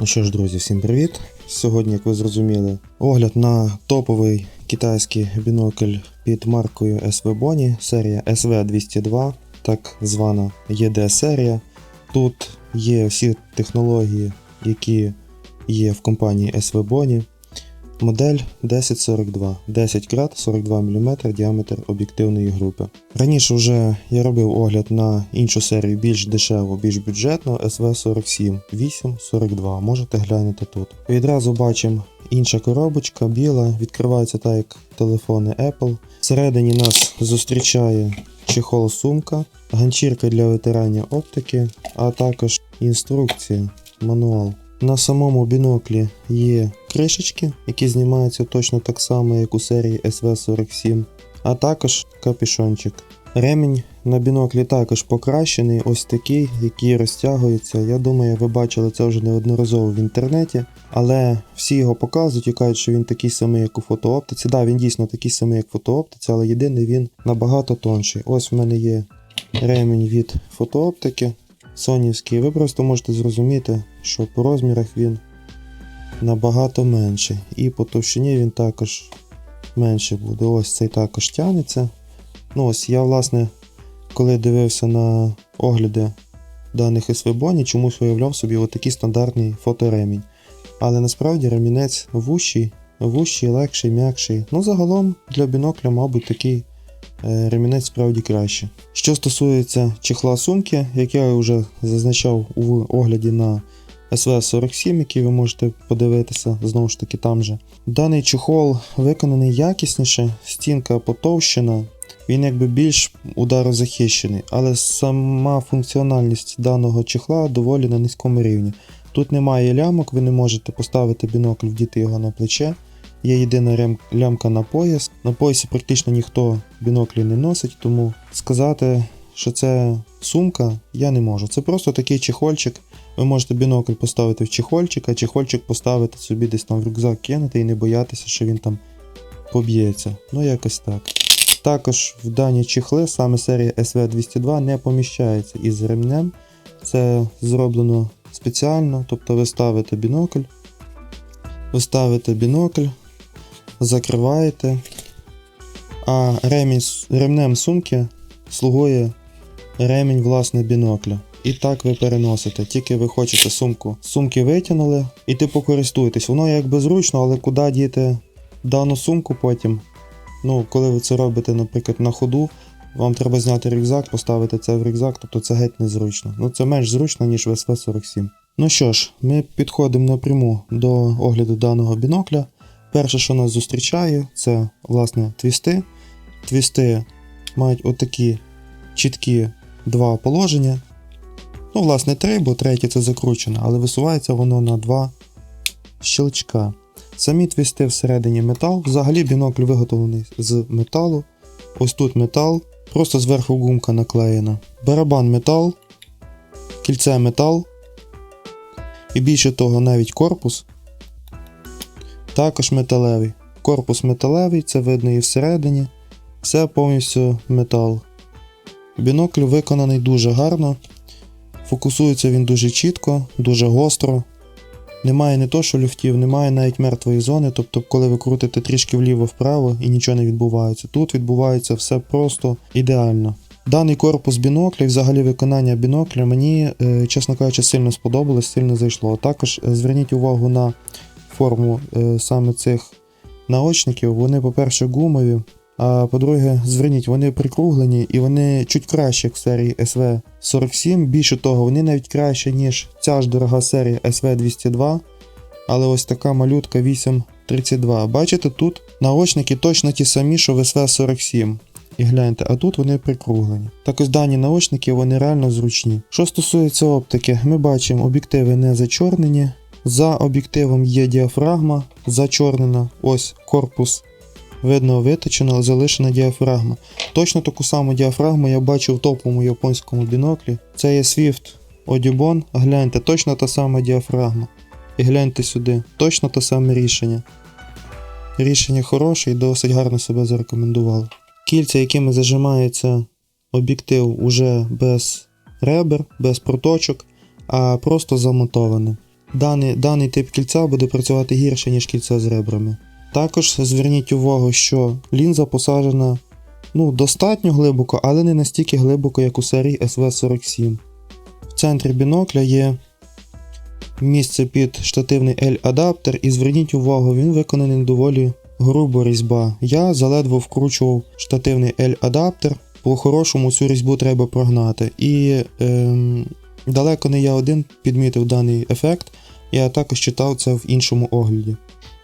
Ну що ж, друзі, всім привіт! Сьогодні, як ви зрозуміли, огляд на топовий китайський бінокль під маркою SV Boni, серія SV202, так звана ED серія. Тут є всі технології, які є в компанії SV Boni. Модель 1042, 10 крат 42 мм діаметр об'єктивної групи. Раніше вже я робив огляд на іншу серію більш дешеву, більш бюджетну SV47 842. Можете глянути тут. Відразу бачимо інша коробочка, біла, відкривається так як телефони Apple. Всередині нас зустрічає чехол сумка, ганчірка для витирання оптики, а також інструкція, мануал. На самому біноклі є кришечки, які знімаються точно так само, як у серії SV47, а також капюшончик. Ремінь на біноклі також покращений, ось такий, який розтягується. Я думаю, ви бачили це вже неодноразово в інтернеті, але всі його показують і кажуть, що він такий самий, як у фотооптиці. Так, да, він дійсно такий самий, як фотооптиці, але єдиний він набагато тонший. Ось в мене є ремінь від фотооптики сонівський. Ви просто можете зрозуміти, що по розмірах він набагато менший. І по товщині він також менше буде. Ось цей також тягнеться. Ну ось я, власне, коли дивився на огляди даних СВБоні, чомусь уявляв собі отакий стандартний фоторемінь. Але насправді ремінець вущий, вущий, легший, м'якший. Ну, загалом для бінокля, мабуть, такий ремінець справді краще. Що стосується чехла сумки, як я вже зазначав у огляді на SV47, який ви можете подивитися, знову ж таки там же. Даний чехол виконаний якісніше, стінка потовщена, він якби більш ударозахищений, але сама функціональність даного чехла доволі на низькому рівні. Тут немає лямок, ви не можете поставити бінокль, вдіти його на плече. Є єдина лямка на пояс. На поясі практично ніхто біноклі не носить, тому сказати, що це сумка, я не можу. Це просто такий чехольчик. Ви можете бінокль поставити в чехольчик, а чехольчик поставити собі десь там в рюкзак кинути і не боятися, що він там поб'ється. Ну, якось так. Також в дані чехли саме серія SV202 не поміщається із ремнем. Це зроблено спеціально, тобто ви ставите бінокль, ви ставите бінокль, закриваєте, а ремінь, ремнем сумки слугує ремінь власне бінокля. І так ви переносите. Тільки ви хочете сумку. Сумки витягнули, і типу користуєтесь. Воно якби зручно, але куди діти дану сумку потім? Ну, коли ви це робите, наприклад, на ходу, вам треба зняти рюкзак, поставити це в рюкзак, тобто це геть незручно. Ну це менш зручно, ніж в SV47. Ну що ж, ми підходимо напряму до огляду даного бінокля. Перше, що нас зустрічає, це власне твісти. Твісти мають отакі чіткі два положення. Ну, власне, три, бо третє це закручено, але висувається воно на два щелчка. Самі твісти всередині метал. Взагалі бінокль виготовлений з металу. Ось тут метал, просто зверху гумка наклеєна. Барабан метал, кільце метал. І більше того, навіть корпус також металевий. Корпус металевий, це видно і всередині. Все повністю метал. Бінокль виконаний дуже гарно. Фокусується він дуже чітко, дуже гостро. Немає не то, що люфтів, немає навіть мертвої зони, тобто, коли ви крутите трішки вліво-вправо і нічого не відбувається. Тут відбувається все просто ідеально. Даний корпус бінокля і взагалі виконання бінокля мені, е, чесно кажучи, сильно сподобалось, сильно зайшло. Також е, зверніть увагу на форму е, саме цих наочників. Вони, по-перше, гумові, а по-друге, зверніть, вони прикруглені і вони чуть краще, як в серії SV47. Більше того, вони навіть краще, ніж ця ж дорога серія SV202. Але ось така малютка 832. Бачите, тут наочники точно ті самі, що в SV47. І гляньте, а тут вони прикруглені. Так ось дані наочники вони реально зручні. Що стосується оптики, ми бачимо, об'єктиви не зачорнені. За об'єктивом є діафрагма зачорнена. Ось корпус видно виточена, залишена діафрагма. Точно таку саму діафрагму я бачив в топовому японському біноклі. Це є Swift Audubon. Гляньте, точно та сама діафрагма. І гляньте сюди, точно те саме рішення. Рішення хороше і досить гарно себе зарекомендувало. Кільця, якими зажимається об'єктив уже без ребер, без проточок, а просто замотоване. даний, даний тип кільця буде працювати гірше, ніж кільце з ребрами. Також зверніть увагу, що лінза посаджена ну, достатньо глибоко, але не настільки глибоко, як у серії SV47. В центрі бінокля є місце під штативний L-адаптер, і зверніть увагу, він виконаний доволі грубо різьба. Я заледве вкручував штативний L-адаптер. По-хорошому цю різьбу треба прогнати. І ем, далеко не я один підмітив даний ефект, я також читав це в іншому огляді.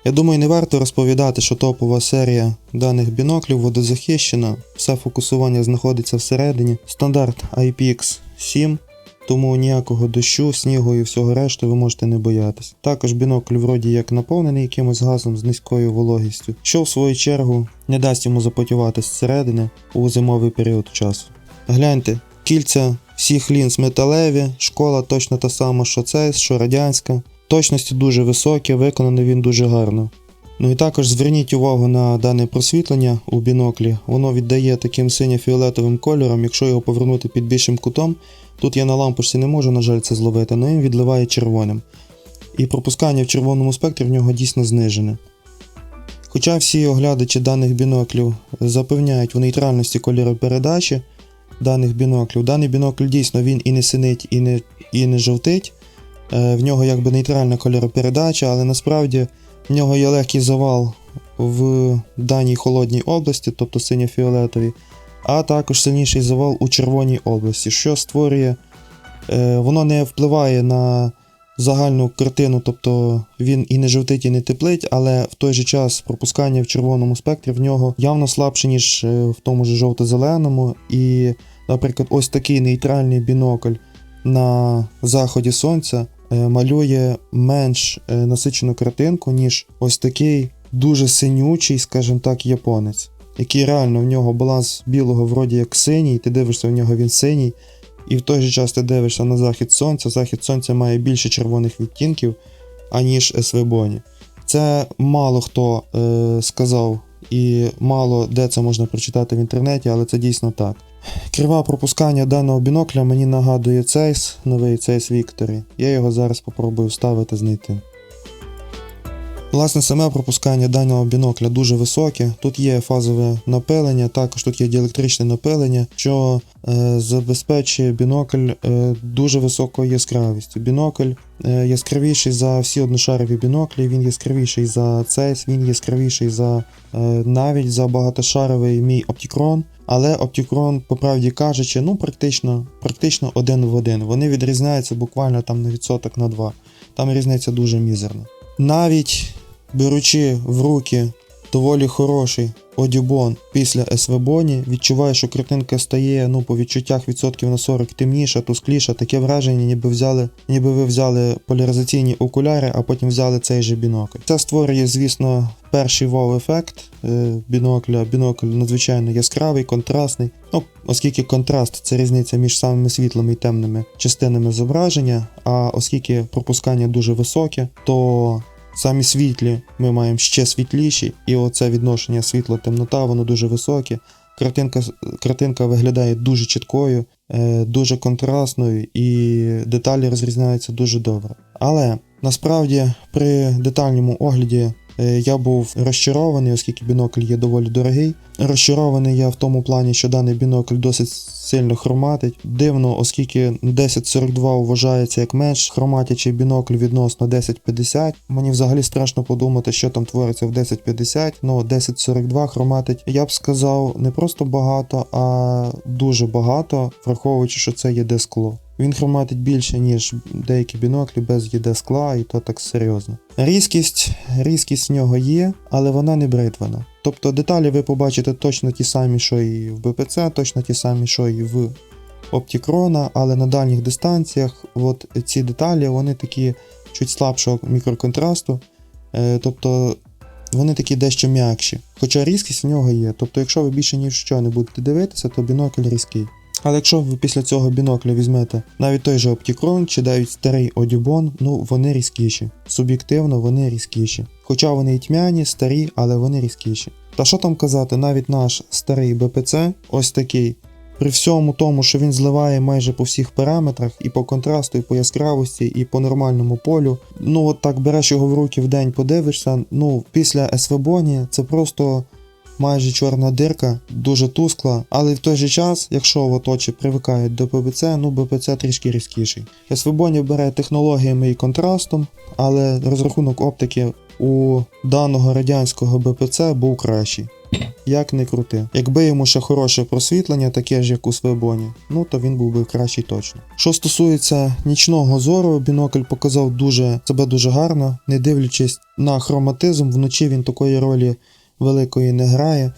Я думаю, не варто розповідати, що топова серія даних біноклів водозахищена, все фокусування знаходиться всередині. Стандарт IPX7, тому ніякого дощу, снігу і всього решту ви можете не боятися. Також бінокль вроді як наповнений якимось газом з низькою вологістю, що в свою чергу не дасть йому запотівати зсередини у зимовий період часу. Гляньте, кільця всіх лінз металеві, школа точно та сама, що це, що радянська. Точності дуже високі, виконаний він дуже гарно. Ну і також зверніть увагу на дане просвітлення у біноклі. Воно віддає таким синьо-фіолетовим кольором, якщо його повернути під більшим кутом. Тут я на лампочці не можу, на жаль, це зловити, але він відливає червоним. І пропускання в червоному спектрі в нього дійсно знижене. Хоча всі оглядачі даних біноклів запевняють в нейтральності кольоропередачі даних біноклів, даний бінокль дійсно він і не синить, і не, і не жовтить. Е, В нього якби нейтральна кольоропередача, але насправді в нього є легкий завал в даній холодній області, тобто синьо-фіолетовій, а також сильніший завал у червоній області, що створює, е, воно не впливає на загальну картину, тобто він і не жовтить, і не теплить, але в той же час пропускання в червоному спектрі в нього явно слабше, ніж е, в тому ж жовто-зеленому. І, наприклад, ось такий нейтральний бінокль на заході сонця малює менш е, насичену картинку, ніж ось такий дуже синючий, скажімо так, японець, який реально в нього баланс білого вроді як синій, ти дивишся в нього він синій, і в той же час ти дивишся на захід сонця. Захід сонця має більше червоних відтінків, аніж СВ-боні. Це мало хто е, сказав, і мало де це можна прочитати в інтернеті, але це дійсно так. Крива пропускання даного бінокля мені нагадує цейс, новий цейс Вікторі. Я його зараз попробую вставити знайти. Власне, саме пропускання даного бінокля дуже високе. Тут є фазове напилення, також тут є діелектричне напилення, що е, забезпечує бінокль е, дуже високою яскравістю. Бінокль е, яскравіший за всі одношарові біноклі, він яскравіший за цейс, він яскравіший за е, навіть за багатошаровий мій Opticron. Але Opticron, по правді кажучи, ну практично, практично один в один. Вони відрізняються буквально там на відсоток на два. Там різниця дуже мізерна. Навіть беручи в руки доволі хороший одюбон після СВ-боні, відчуваю, що картинка стає ну, по відчуттях відсотків на 40 темніша, тускліша, таке враження, ніби взяли, ніби ви взяли поляризаційні окуляри, а потім взяли цей же бінокль. Це створює, звісно, перший вау-ефект е, бінокля. Бінокль надзвичайно яскравий, контрастний. Ну, оскільки контраст це різниця між самими світлими і темними частинами зображення, а оскільки пропускання дуже високе, то Самі світлі ми маємо ще світліші, і оце відношення світло-темнота, воно дуже високе. Картинка, картинка виглядає дуже чіткою, е, дуже контрастною, і деталі розрізняються дуже добре. Але насправді при детальному огляді я був розчарований, оскільки бінокль є доволі дорогий. Розчарований я в тому плані, що даний бінокль досить сильно хроматить. Дивно, оскільки 1042 вважається як менш хроматячий бінокль відносно 1050. Мені взагалі страшно подумати, що там твориться в 1050, ну 1042 хроматить. Я б сказав, не просто багато, а дуже багато, враховуючи, що це єде скло. Він хроматить більше, ніж деякі біноклі без ЄД скла, і то так серйозно. Різкість, різкість в нього є, але вона не бритвана. Тобто деталі ви побачите точно ті самі, що і в БПЦ, точно ті самі, що і в Opticron, але на дальніх дистанціях от ці деталі вони такі чуть слабшого мікроконтрасту. Е, тобто вони такі дещо м'якші. Хоча різкість в нього є. Тобто, якщо ви більше ні в що не будете дивитися, то бінокль різкий. Але якщо ви після цього бінокля візьмете навіть той же Opticron чи навіть старий Audubon, ну вони різкіші. Суб'єктивно вони різкіші. Хоча вони і тьмяні, старі, але вони різкіші. Та що там казати, навіть наш старий БПЦ, ось такий При всьому тому, що він зливає майже по всіх параметрах, і по контрасту, і по яскравості, і по нормальному полю. Ну от так береш його в руки в день, подивишся. Ну, після СВБоні це просто майже чорна дирка, дуже тускла, але в той же час, якщо от очі привикають до ПБЦ, ну БПЦ трішки різкіший. СВБоні бере технологіями і контрастом, але розрахунок оптики у даного радянського БПЦ був кращий. Як не крути. Якби йому ще хороше просвітлення, таке ж як у Свебоні, ну то він був би кращий точно. Що стосується нічного зору, бінокль показав дуже себе дуже гарно, не дивлячись на хроматизм, вночі він такої ролі великої не грає.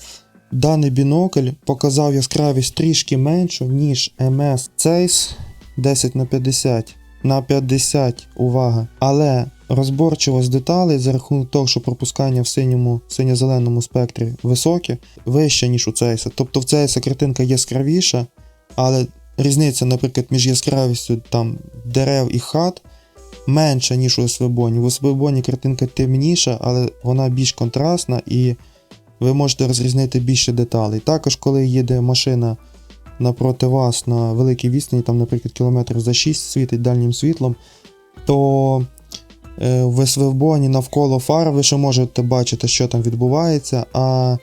Даний бінокль показав яскравість трішки меншу, ніж MS Zeiss 10 на 50 на 50, увага. Але розборчивость деталей за рахунок того, що пропускання в синьому синьо-зеленому спектрі високе, вище, ніж у Цейса. Тобто в Цейса картинка яскравіша, але різниця, наприклад, між яскравістю там дерев і хат менша, ніж у Свебоні. У Свебоні картинка темніша, але вона більш контрастна і ви можете розрізнити більше деталей. Також, коли їде машина напроти вас на великій відстані, там, наприклад, кілометрів за 6 світить дальнім світлом, то е, в СВБоні навколо фар ви ще можете бачити, що там відбувається. А,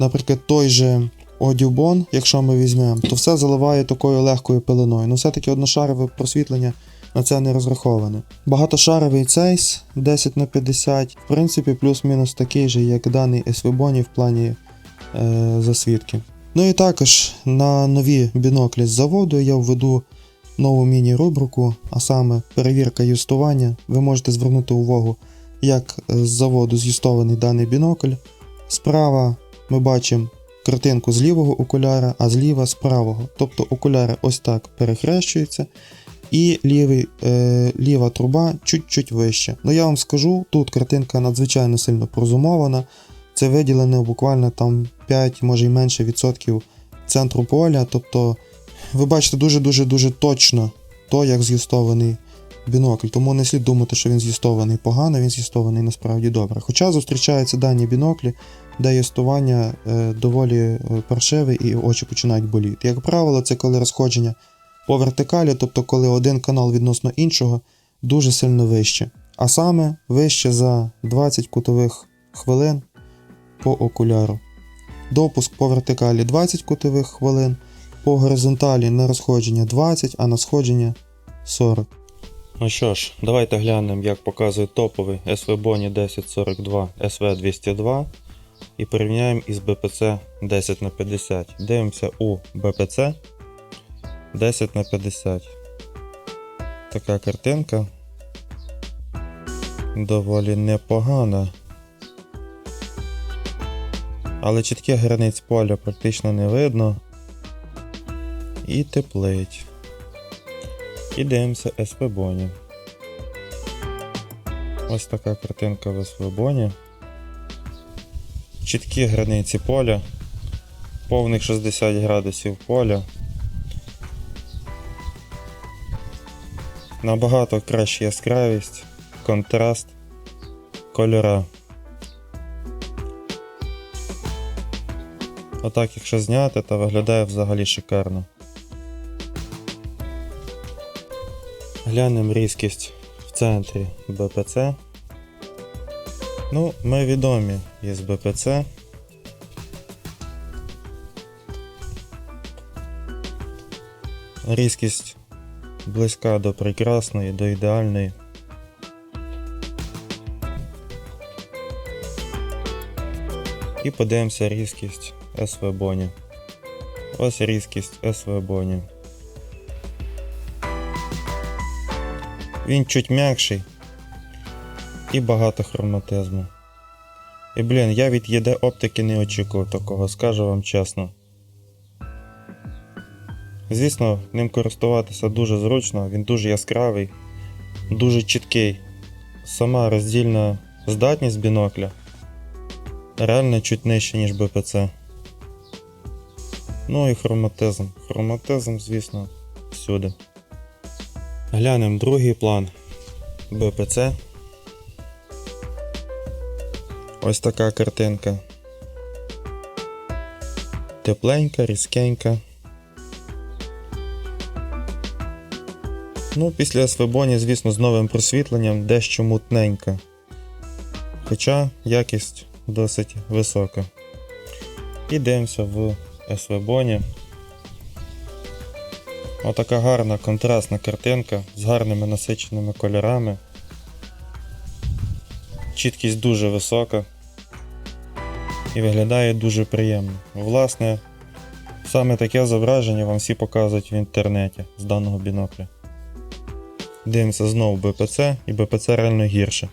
наприклад, той же Одюбон, якщо ми візьмемо, то все заливає такою легкою пеленою. Ну, все-таки одношарове просвітлення на це не розраховане. Багатошаровий цейс 10 на 50 в принципі, плюс-мінус такий же, як даний СВБоні в плані е, засвідки. Ну і також на нові біноклі з заводу я введу нову міні-рубрику, а саме перевірка юстування. Ви можете звернути увагу, як е, з заводу з'юстований даний бінокль. Справа ми бачимо картинку з лівого окуляра, а зліва з правого. Тобто окуляри ось так перехрещуються. І лівий, е, ліва труба чуть-чуть вище. Ну я вам скажу, тут картинка надзвичайно сильно прозумована. Це виділено буквально там 5, може й менше відсотків центру поля. Тобто ви бачите дуже-дуже дуже точно то, як з'юстований бінокль. Тому не слід думати, що він з'юстований погано, він з'юстований насправді добре. Хоча зустрічаються дані біноклі, де юстування е, доволі е, паршиве і очі починають боліти. Як правило, це коли розходження по вертикалі, тобто коли один канал відносно іншого дуже сильно вище. А саме вище за 20 кутових хвилин по окуляру. Допуск по вертикалі 20 кутових хвилин, по горизонталі на розходження 20, а на сходження 40. Ну що ж, давайте глянемо, як показує топовий SVBONY 1042 SV202 і порівняємо із BPC 10 на 50 Дивимося у BPC 10 на 50 Така картинка доволі непогана. Але чітких границь поля практично не видно. І теплить. І дивимося СПБоні. Ось така картинка в СПБоні. Чіткі границі поля. Повних 60 градусів поля. Набагато краща яскравість, контраст, кольора. Отак, якщо зняти, то виглядає взагалі шикарно. Глянемо різкість в центрі БПЦ. Ну, ми відомі із БПЦ. Різкість близька до прекрасної, до ідеальної. І подивимося різкість СВ Боні. Ось різкість СВ Боні. Він чуть м'якший і багато хроматизму. І блін, я від ЄД оптики не очікував такого, скажу вам чесно. Звісно, ним користуватися дуже зручно, він дуже яскравий, дуже чіткий. Сама роздільна здатність бінокля реально чуть нижче, ніж БПЦ. Ну і хроматизм. Хроматизм, звісно, всюди. Глянемо другий план БПЦ. Ось така картинка. Тепленька, різкенька. Ну, після СВБоні, звісно, з новим просвітленням дещо мутненька. Хоча якість досить висока. І дивимося в СВБоні. Отака гарна контрастна картинка з гарними насиченими кольорами. Чіткість дуже висока і виглядає дуже приємно. Власне, саме таке зображення вам всі показують в інтернеті з даного бінокля. Дивимося знову БПЦ, і БПЦ реально гірше.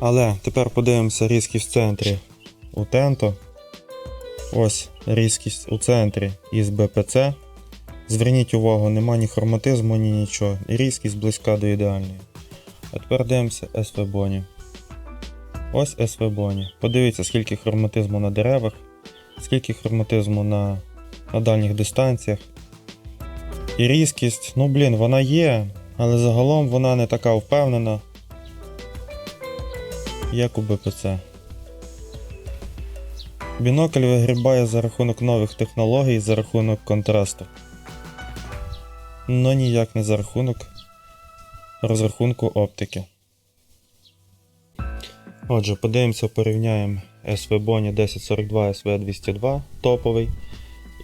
Але тепер подивимося різкість в центрі у Тенто. Ось різкість у центрі із БПЦ. Зверніть увагу, нема ні хроматизму, ні нічого. І різкість близька до ідеальної. А тепер дивимося SV Bonnie. Ось SV Bonnie. Подивіться, скільки хроматизму на деревах, скільки хроматизму на, на дальніх дистанціях. І різкість, ну блін, вона є, але загалом вона не така впевнена, як у БПЦ. Бінокль вигрібає за рахунок нових технологій, за рахунок контрасту. Но ніяк не за рахунок розрахунку оптики. Отже, подивимося, порівняємо SV Bonnie 1042 SV202 топовий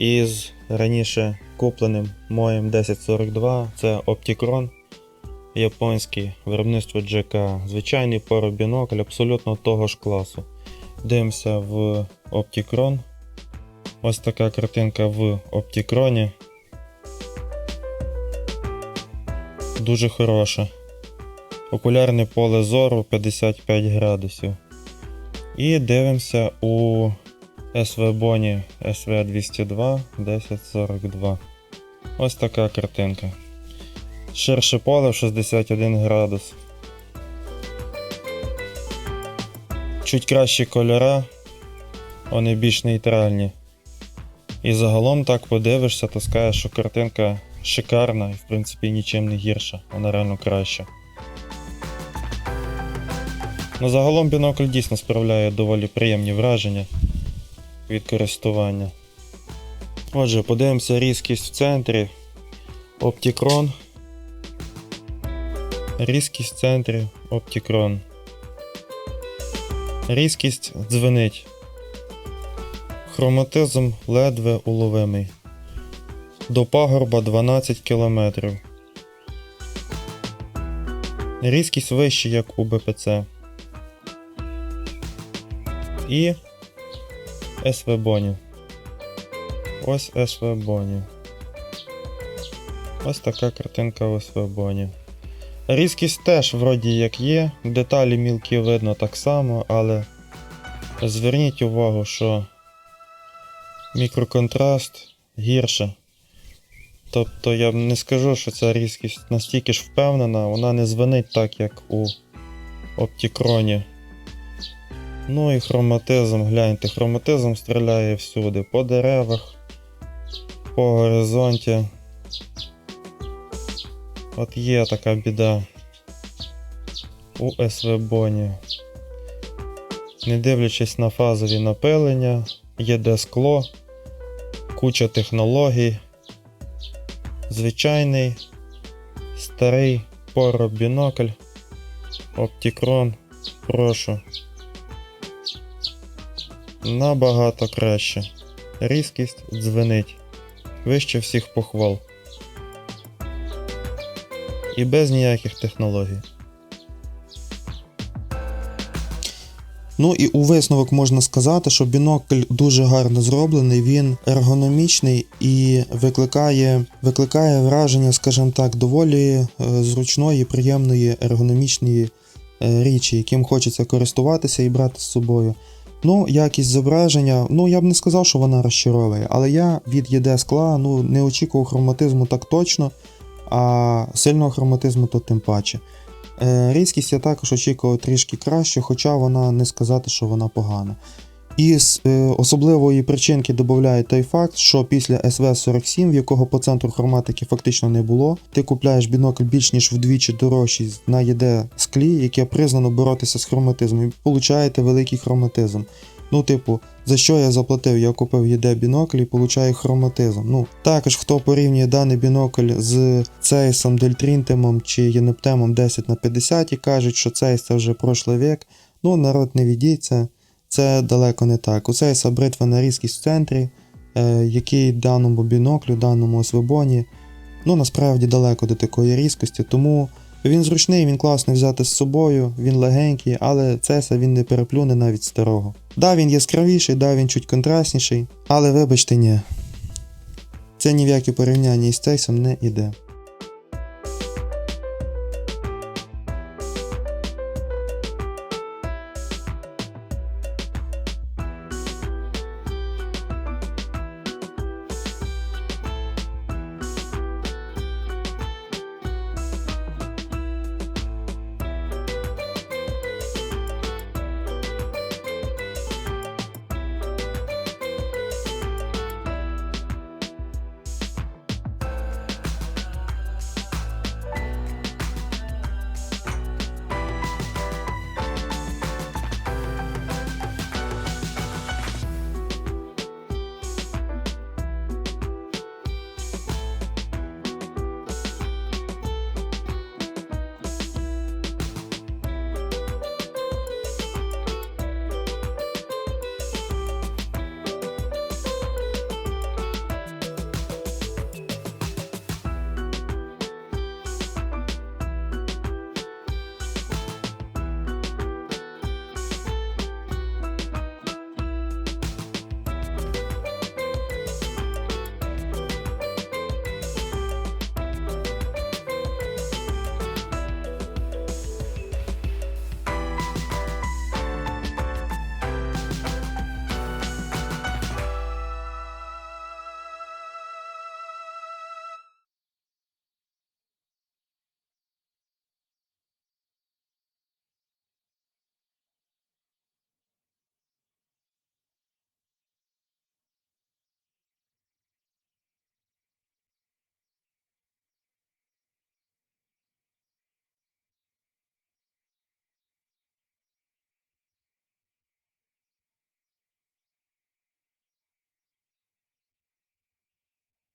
із раніше купленим моїм 1042 це Opticron японський виробництво GK. Звичайний паробінокль абсолютно того ж класу. Дивимося в Opticron. Ось така картинка в Opticron. Дуже хороша. Окулярне поле зору 55 градусів. І дивимося у SV Bonnie SV202 1042. Ось така картинка. Ширше поле 61 градус. Чуть кращі кольора, вони більш нейтральні. І загалом так подивишся, то скажеш, що картинка шикарна і в принципі нічим не гірша, вона реально краща. Ну загалом бінокль дійсно справляє доволі приємні враження від користування. Отже, подивимося різкість в центрі. Opticron. Різкість центрі Opticron. Різкість дзвенить. Хроматизм ледве уловимий. До пагорба 12 км. Різкість вища, як у БПЦ. І СВ Боні. Ось СВ. Ось така картинка в СВ Боні. Різкість теж вроді як є, деталі мілкі видно так само, але зверніть увагу, що мікроконтраст гірше. Тобто я не скажу, що ця різкість настільки ж впевнена, вона не звенить так, як у Оптікроні. Ну і хроматизм, гляньте, хроматизм стріляє всюди, по деревах, по горизонті. От є така біда у СВ Боні. Не дивлячись на фазові напилення, є де скло, куча технологій. Звичайний старий поробінокль Opticron, прошу. Набагато краще. Різкість дзвенить. Вище всіх похвал. І без ніяких технологій. Ну і у висновок можна сказати, що бінокль дуже гарно зроблений, він ергономічний і викликає, викликає враження, скажімо так, доволі е, зручної, приємної ергономічної е, річі, яким хочеться користуватися і брати з собою. Ну, якість зображення, ну я б не сказав, що вона розчаровує, але я від ЄД скла ну, не очікував хроматизму так точно, а сильного хроматизму то тим паче. Е, Різкість я також очікував трішки краще, хоча вона не сказати, що вона погана. Із е, особливої причинки додає той факт, що після SV47, в якого по центру хроматики фактично не було, ти купляєш бінокль більш ніж вдвічі дорожчий на ЄД склі, яке признано боротися з хроматизмом, і получаєте великий хроматизм. Ну, типу, за що я заплатив? Я купив єде бінокль і получаю хроматизм. Ну, також хто порівнює даний бінокль з цейсом Дельтрінтемом чи Єнептемом 10 на 50 і кажуть, що цейс це вже прошлий вік. Ну, народ не відійться, це далеко не так. У цейса бритвена різкість в центрі, е, який даному біноклю, даному освебоні, ну насправді далеко до такої різкості, тому він зручний, він класний взяти з собою, він легенький, але цеса він не переплюне навіть старого. Да, він яскравіший, да, він чуть контрастніший, але вибачте, ні. Це ні в які порівняння із цейсом не іде.